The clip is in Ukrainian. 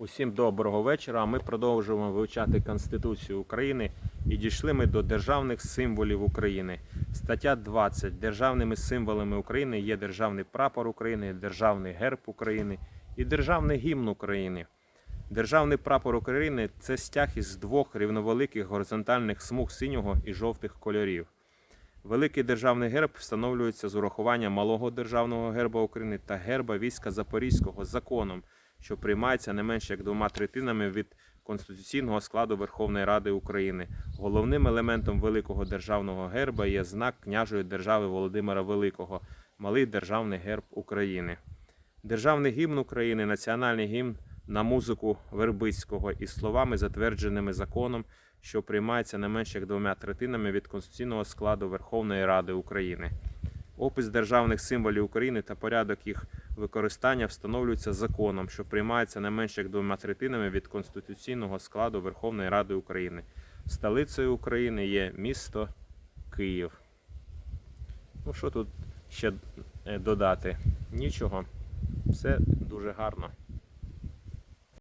Усім доброго вечора. Ми продовжуємо вивчати Конституцію України і дійшли ми до державних символів України. Стаття 20. Державними символами України є державний прапор України, державний герб України і державний гімн України. Державний прапор України це стяг із двох рівновеликих горизонтальних смуг синього і жовтих кольорів. Великий державний герб встановлюється з урахуванням малого державного герба України та герба війська Запорізького законом, що приймається не менше як двома третинами від конституційного складу Верховної Ради України. Головним елементом великого державного герба є знак княжої держави Володимира Великого, малий державний герб України. Державний гімн України, національний гімн на музику Вербицького із словами, затвердженими законом, що приймається не менше як двома третинами від конституційного складу Верховної Ради України. Опис державних символів України та порядок їх використання встановлюється законом, що приймається не менше як двома третинами від конституційного складу Верховної Ради України. Столицею України є місто Київ. Ну що тут ще е, додати? Нічого. Все дуже гарно.